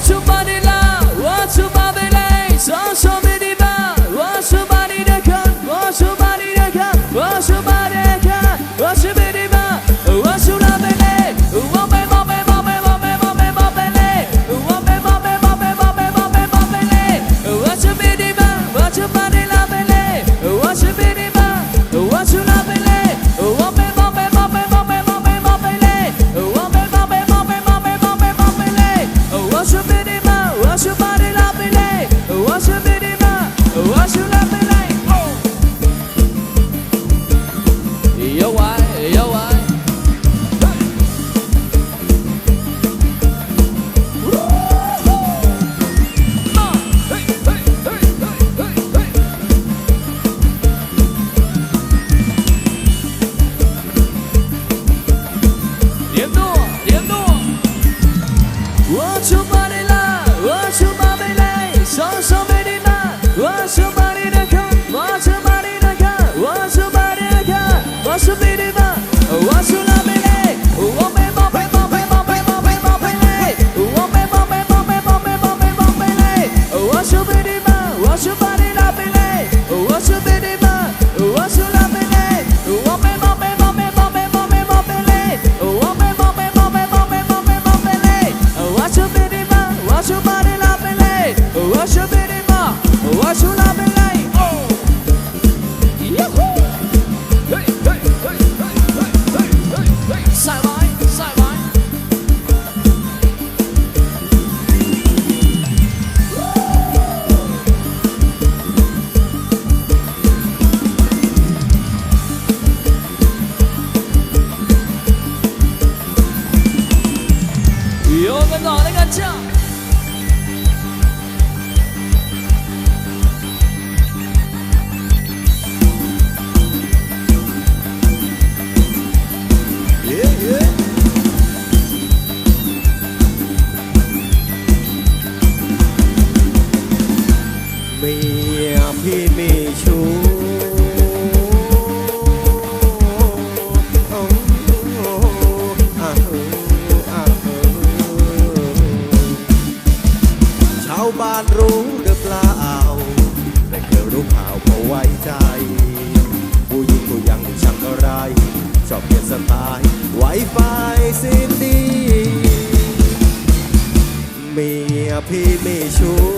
to body สิดีเมียพี่ไม่ชู้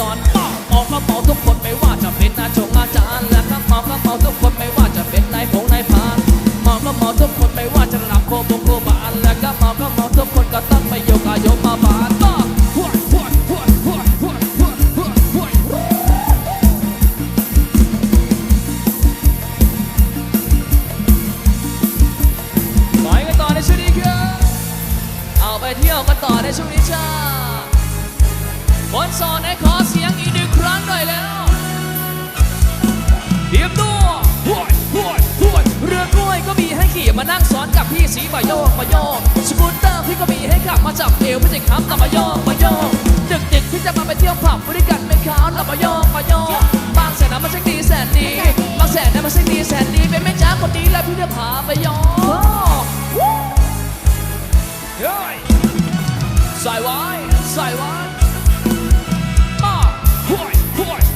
on สีมายอกมายอกสกูตเตอร์พี่ก็มีให้ขับมาจับเอวไม่ใช่ครับแต่ายอกมายอกดึกดึกพี่จะมาไปเที่ยวผับบริการไม่ขาวลำพายอกมายอกบางแสนน้ำมันเช็าดีแสนดีบางแสนน้ำมันเช็าดีแสนดีเป็นแม่จ้าคนนี้แล้วพี่จะพาไปโยกใส่ไว้ใส่ไว้มาห่วยห่วย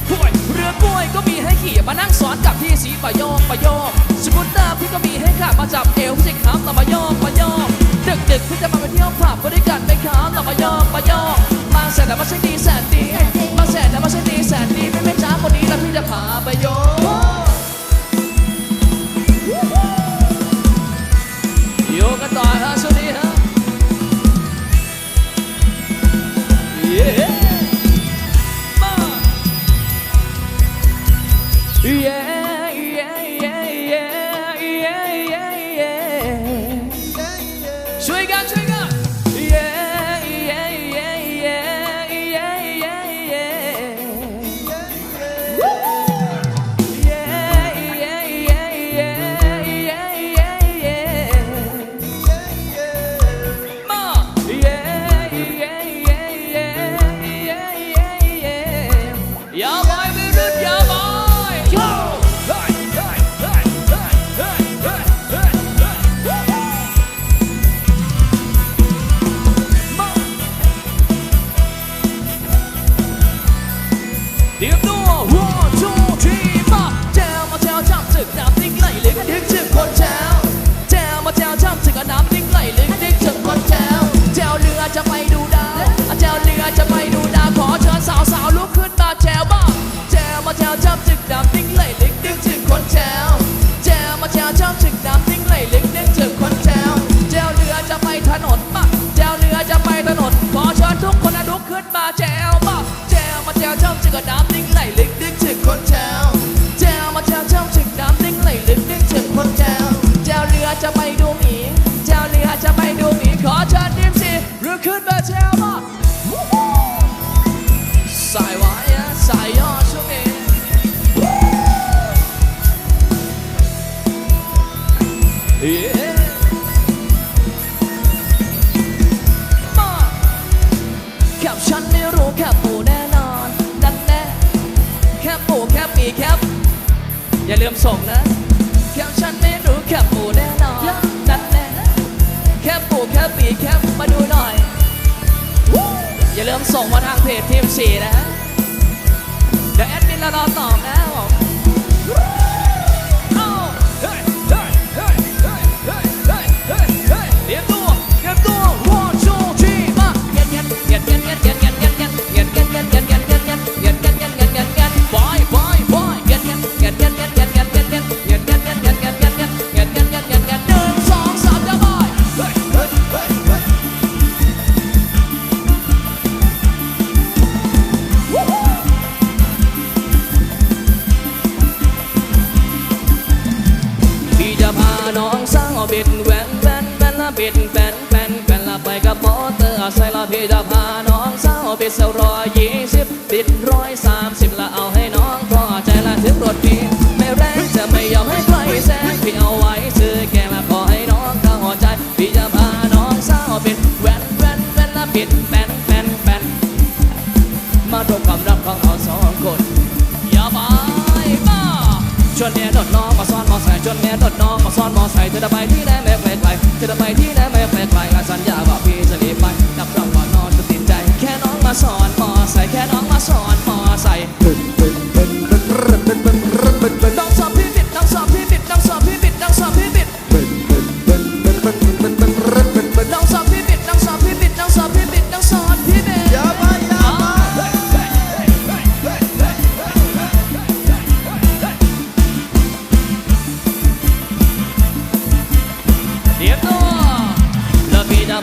กล้วยก็มีให้ขี่มานั่งสอนกับพี่สีประยยกประยยกสกูตเตอร์พี่ก็มีให้ขับมาจับเอวพี่จะขับต่อมาอยปมายยกดึกดึกพี่จะมาไปเที่ยวผับด้วยกันไปขับต่อมาอยปมายยกมาแสนแต่มาใช่ดีแสนดีมาแสนแต่มาใช่ดีแสนดีไม่ไม่จ้าคนนี้แล้วพี่จะพาไปโอก แคบหมูแคบหมี่แคบอย่าลืมส่งนะแคบฉันไม่รู้แคบหมูแน่นอนนั่นแน่แคบหมูแคบหมี่แคบมาดูหน่อย อย่าลืมส่งมาทางเพจทีมสี่นะเดี๋ยวแอดมินเรารอตอบนะผม บมอเตอร์ใส่ละพี่จะพาน้องสาวปิดสซลร้อยยี่สิบติดร้อยสามสิบละเอาให้น้องพอใจละถึงรถพี่ไม่แรงจะไม่ยอมให้ใครแซงพี่เอาไว้ซื้อแกละขอให้น้องเข้าใจพี่จะพาน้องสาวปิดแวนแวนแว่นละปิดแป้นแป้นแป้นมาดูความรักของเราสองคนอย่าไปบ้าชวนแม่ดดน้องมาซ้อนมอไซค์ชวนแม่ดดน้องมาซ้อนมอไซค์เธอจะไปที่ไหน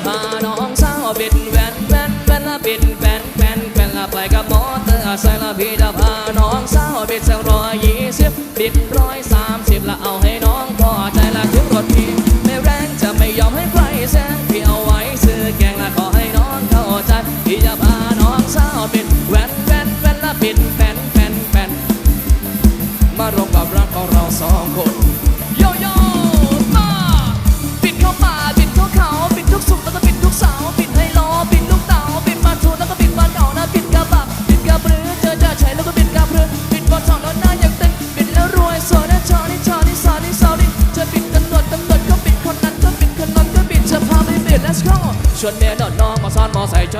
พาน้องสาวบิดแวนแวนแวนละเป็แวนแวนแวนละไปกับมอเตอร์ไซค์ละพี่าะพาน้องสาวบิดนสักร้อยยี่สิบบิดร้อยสามสิบละเอาให้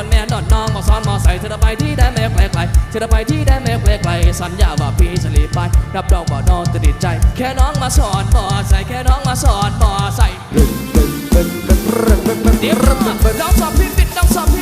อนแม่นอนน้องมาซ้อนมาใส่เธอไปที่ได้แม่ไกลไกลเธอไปที่ได้แม่ไกลไกลสัญญาว่าพี่จะรีบไปรับรองว่าน้องจะดีใจ แค่น้องมาสอนบ่ใส่แค่น้องมาสอนบ่ใส่เดี๋ยวน้องสอบพี่ปิดน้องสอบพี่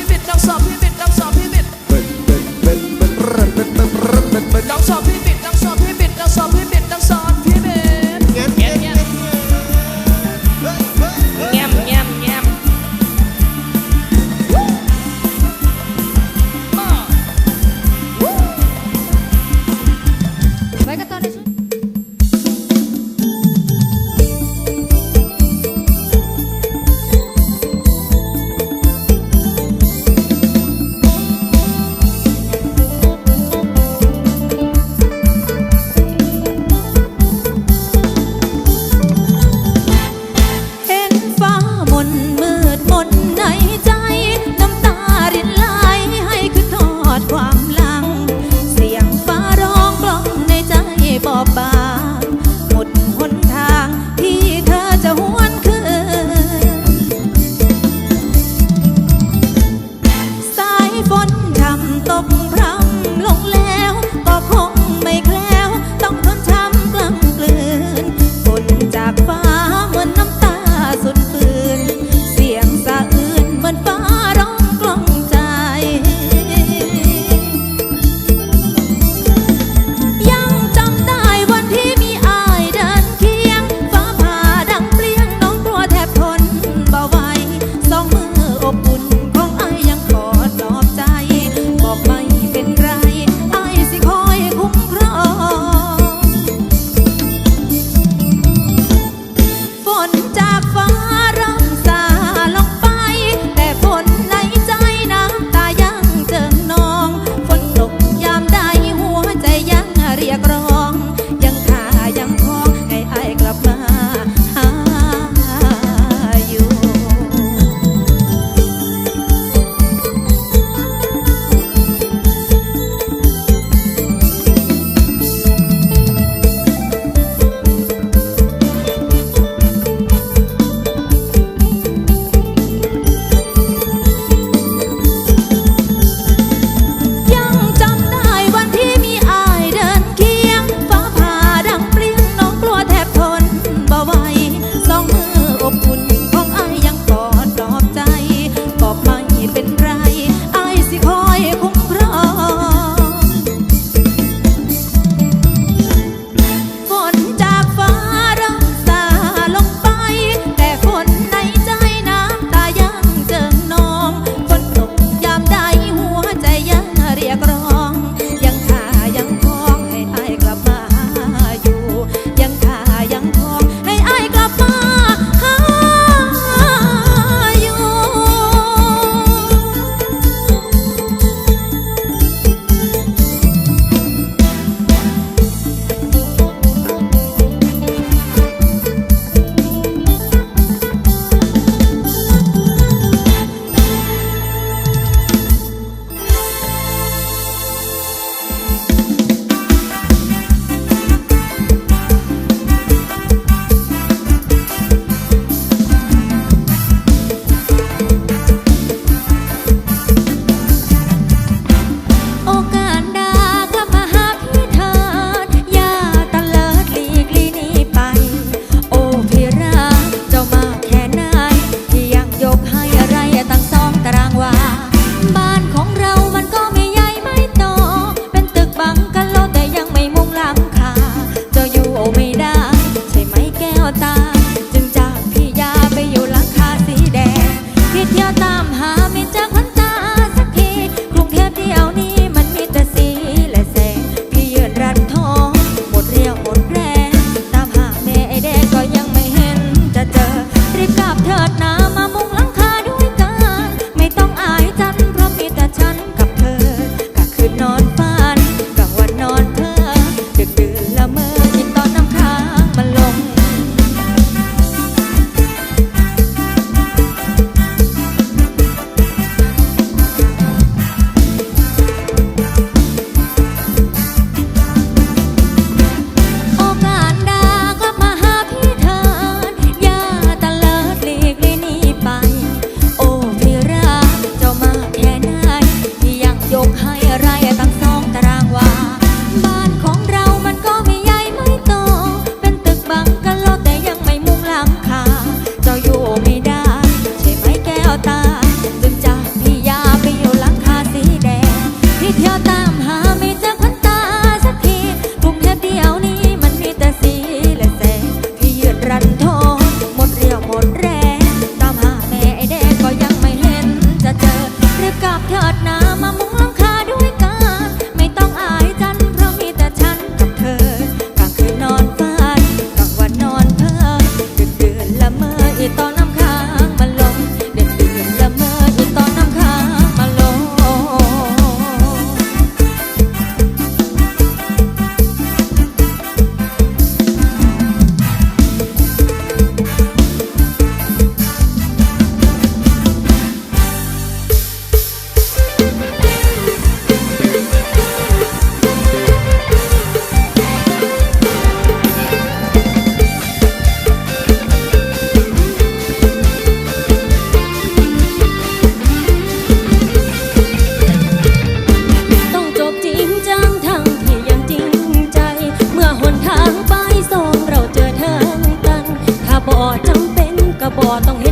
ทาง